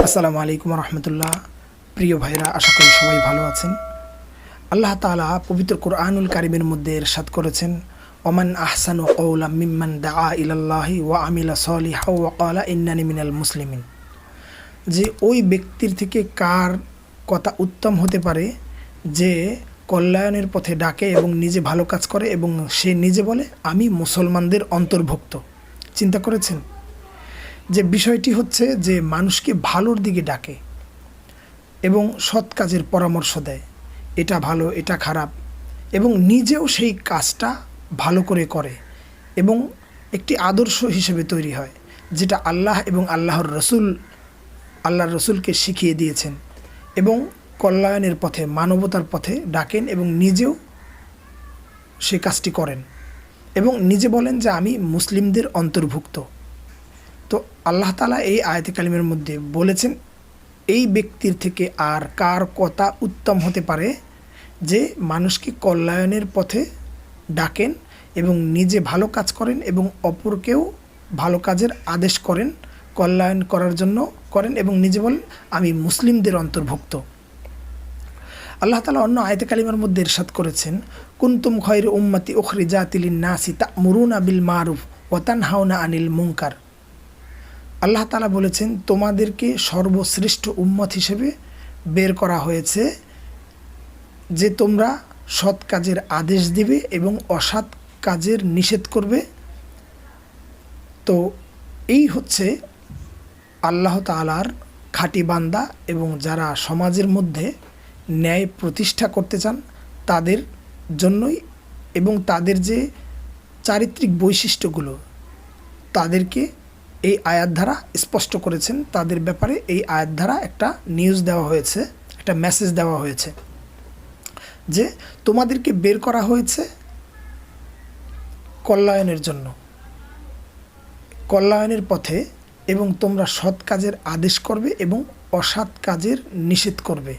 আসসালামু আলাইকুম রহমতুল্লাহ। প্রিয় ভাইরা, আশা করি সবাই ভালো আছেন। আল্লাহ তাআলা পবিত্র কোরআনুল কারিমের মধ্যে এরশাদ করেছেন, ওমান আহসান ও কৌলা মিম্মান দা ইলাল্লাহি ওয়া আমিলা সলিহা ওয়া ক্বালা ইন্নানি মিনাল মুসলিমিন। যে ওই ব্যক্তির থেকে কার কথা উত্তম হতে পারে, যে কল্যাণের পথে ডাকে এবং নিজে ভালো কাজ করে এবং সে নিজে বলে, আমি মুসলমানদের অন্তর্ভুক্ত। চিন্তা করেছেন? যে বিষয়টি হচ্ছে যে মানুষকে ভালোর দিকে ডাকে এবং সৎ কাজের পরামর্শ দেয়। এটা ভালো, এটা খারাপ এবং নিজেও সেই কাজটা ভালো করে করে এবং একটি আদর্শ হিসেবে তৈরি হয়, যেটা আল্লাহ এবং আল্লাহর রসুল, আল্লাহর রসুলকে শিখিয়ে দিয়েছেন এবং কল্যাণের পথে, মানবতার পথে ডাকেন এবং নিজেও সে কাজটি করেন এবং নিজে বলেন যে আমি মুসলিমদের অন্তর্ভুক্ত। তো আল্লাহ তালা এই আয়তে কালিমের মধ্যে বলেছেন, এই ব্যক্তির থেকে আর কার কথা উত্তম হতে পারে যে মানুষকে কল্যাণের পথে ডাকেন এবং নিজে ভালো কাজ করেন এবং অপরকেও ভালো কাজের আদেশ করেন, কল্যাণ করার জন্য করেন এবং নিজে বলেন, আমি মুসলিমদের অন্তর্ভুক্ত আল্লাহ তালা অন্য আয়তে কালিমার মধ্যে এরশাদ করেছেন, কুন্তুম খয়ের উম্মতি ওখরি জাতিলিন নাসি তা মুরুনা বিল মারুফ ওয়াতান হাওনা আনিল মুঙ্কার আল্লাহ তালা বলেছেন, তোমাদেরকে সর্বশ্রেষ্ঠ উম্মত হিসেবে বের করা হয়েছে যে তোমরা সৎ কাজের আদেশ দিবে এবং অসৎ কাজের নিষেধ করবে। তো এই হচ্ছে আল্লাহ তালার খাঁটি বান্দা এবং যারা সমাজের মধ্যে ন্যায় প্রতিষ্ঠা করতে চান, তাদের জন্যই এবং তাদের যে চারিত্রিক বৈশিষ্ট্যগুলো, তাদেরকে এই আয়াত ধারা স্পষ্ট করেছেন তাদের ব্যাপারে এই আয়াত ধারা একটা নিউজ দেওয়া হয়েছে, একটা মেসেজ দেওয়া হয়েছে যে তোমাদেরকে বের করা হয়েছে কল্যাণের জন্য। কল্যাণের পথে এবং তোমরা সৎ কাজের আদেশ করবে এবং অসৎ কাজের নিষেধ করবে।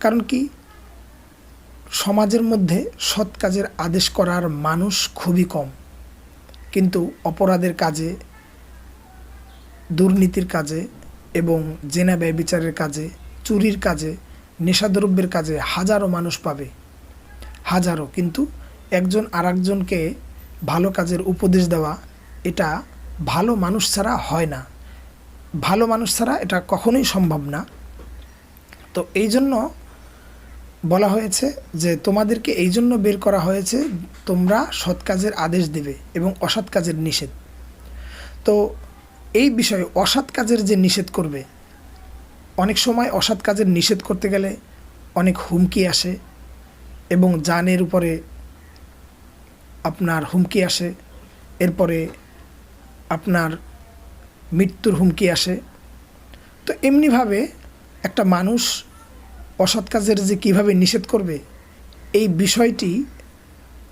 কারণ কি? সমাজের মধ্যে সৎ কাজের আদেশ করার মানুষ খুবই কম। কিন্তু অপরাধের কাজে দুর্নীতির কাজে এবং জেনা ব্যয় বিচারের কাজে, চুরির কাজে, নেশাদ্রব্যের কাজে হাজারো মানুষ পাবে। হাজারো, কিন্তু একজন আরেকজনকে ভালো কাজের উপদেশ দেওয়া, এটা ভালো মানুষ ছাড়া হয় না। ভালো মানুষ ছাড়া এটা কখনোই সম্ভব না। তো এই জন্য বলা হয়েছে যে, তোমাদেরকে এই জন্য বের করা হয়েছে, তোমরা সৎ কাজের আদেশ দেবে এবং অসৎ কাজের নিষেধ। তো এই বিষয়ে অসৎ কাজের যে নিষেধ করবে, অনেক সময় অসৎ কাজের নিষেধ করতে গেলে অনেক হুমকি আসে এবং জানের উপরে আপনার হুমকি আসে, এরপরে আপনার মৃত্যুর হুমকি আসে। তো এমনিভাবে একটা মানুষ অসৎ কাজের যে কীভাবে নিষেধ করবে, এই বিষয়টি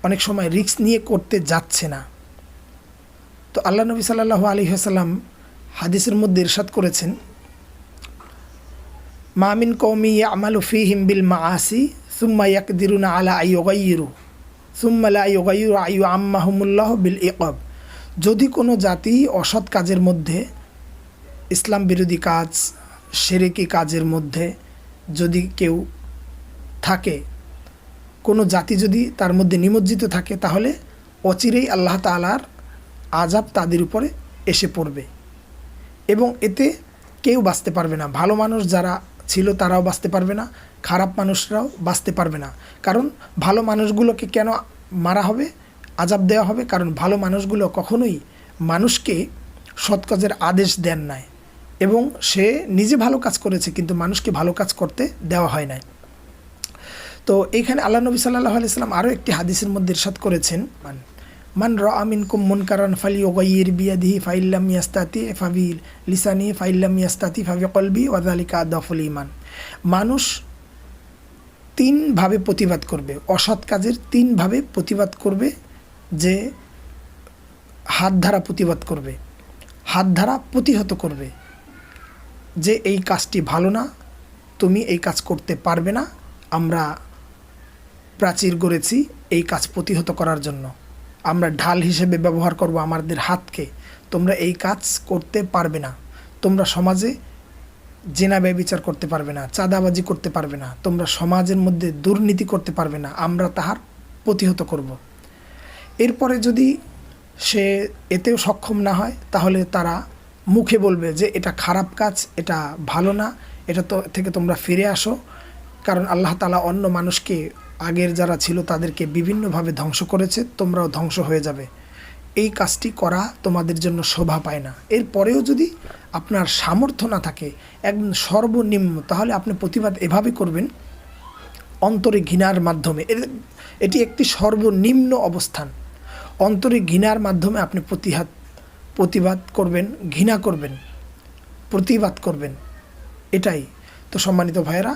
অনেক সময় রিস্ক নিয়ে করতে যাচ্ছে না। তো আল্লাহ নবী সাল্লাহ আলী হাসাল্লাম হাদিসের মধ্যে ইরশাদ করেছেন মামিন কৌমি আমালু ফি হিমবিল মা আসি সুম্মা ইয়াক ইয়াকদিরুনা আলা আইয়গাইরু সুম্মা লা ইয়গাইরু আয়ু আম্মাহমুল্লাহ বিল ইকব। যদি কোনো জাতি অসৎ কাজের মধ্যে, ইসলাম বিরোধী কাজ, সেরেকি কাজের মধ্যে যদি কেউ থাকে, কোনো জাতি যদি তার মধ্যে নিমজ্জিত থাকে, তাহলে অচিরেই আল্লাহ তালার আজাব তাদের উপরে এসে পড়বে। এবং এতে কেউ বাঁচতে পারবে না। ভালো মানুষ যারা ছিল তারাও বাঁচতে পারবে না, খারাপ মানুষরাও বাঁচতে পারবে না। কারণ ভালো মানুষগুলোকে কেন মারা হবে আজাব দেওয়া হবে? কারণ ভালো মানুষগুলো কখনোই মানুষকে সৎ কাজের আদেশ দেন নাই। এবং সে নিজে ভালো কাজ করেছে, কিন্তু মানুষকে ভালো কাজ করতে দেওয়া হয় নাই। তো এইখানে আল্লাহ নবী সাল্লাহ আলাইসাল্লাম আরও একটি হাদিসের মধ্যে ইরশাদ করেছেন। মান র আমিন কুম মন কারণ ফালি ওগাইয়ের বিয়াদিহি ফাইল্লাম ইয়াস্তাতি ফাবিল লিসানি ফাইল্লাম ইয়াস্তাতি ফাবি কলবি ওয়াদালিকা দফল ইমান মানুষ তিনভাবে প্রতিবাদ করবে, অসৎ কাজের তিনভাবে প্রতিবাদ করবে যে হাত ধারা প্রতিবাদ করবে হাত ধারা প্রতিহত করবে যে এই কাজটি ভালো না, তুমি এই কাজ করতে পারবে না, আমরা প্রাচীর গড়েছি এই কাজ প্রতিহত করার জন্য। আমরা ঢাল হিসেবে ব্যবহার করব আমাদের হাতকে। তোমরা এই কাজ করতে পারবে না। তোমরা সমাজে জেনা ব্যবিচার করতে পারবে না, চাঁদাবাজি করতে পারবে না। তোমরা সমাজের মধ্যে দুর্নীতি করতে পারবে না। আমরা তাহার প্রতিহত করব। এরপরে যদি সে এতেও সক্ষম না হয়, তাহলে তারা মুখে বলবে যে, এটা খারাপ কাজ, এটা ভালো না। এটা তো থেকে তোমরা ফিরে আসো। কারণ আল্লাহ তালা অন্য মানুষকে, আগের যারা ছিল তাদেরকে বিভিন্নভাবে ধ্বংস করেছে, তোমরাও ধ্বংস হয়ে যাবে। এই কাজটি করা তোমাদের জন্য শোভা পায় না। এরপরেও যদি আপনার সামর্থ্য না থাকে, একদম সর্বনিম্ন, তাহলে আপনি প্রতিবাদ এভাবে করবেন, অন্তরে ঘৃণার মাধ্যমে। এটি একটি সর্বনিম্ন অবস্থান। অন্তরে ঘৃণার মাধ্যমে আপনি প্রতিহাত, প্রতিবাদ করবেন, ঘৃণা করবেন, প্রতিবাদ করবেন। এটাই। তো সম্মানিত ভাইয়েরা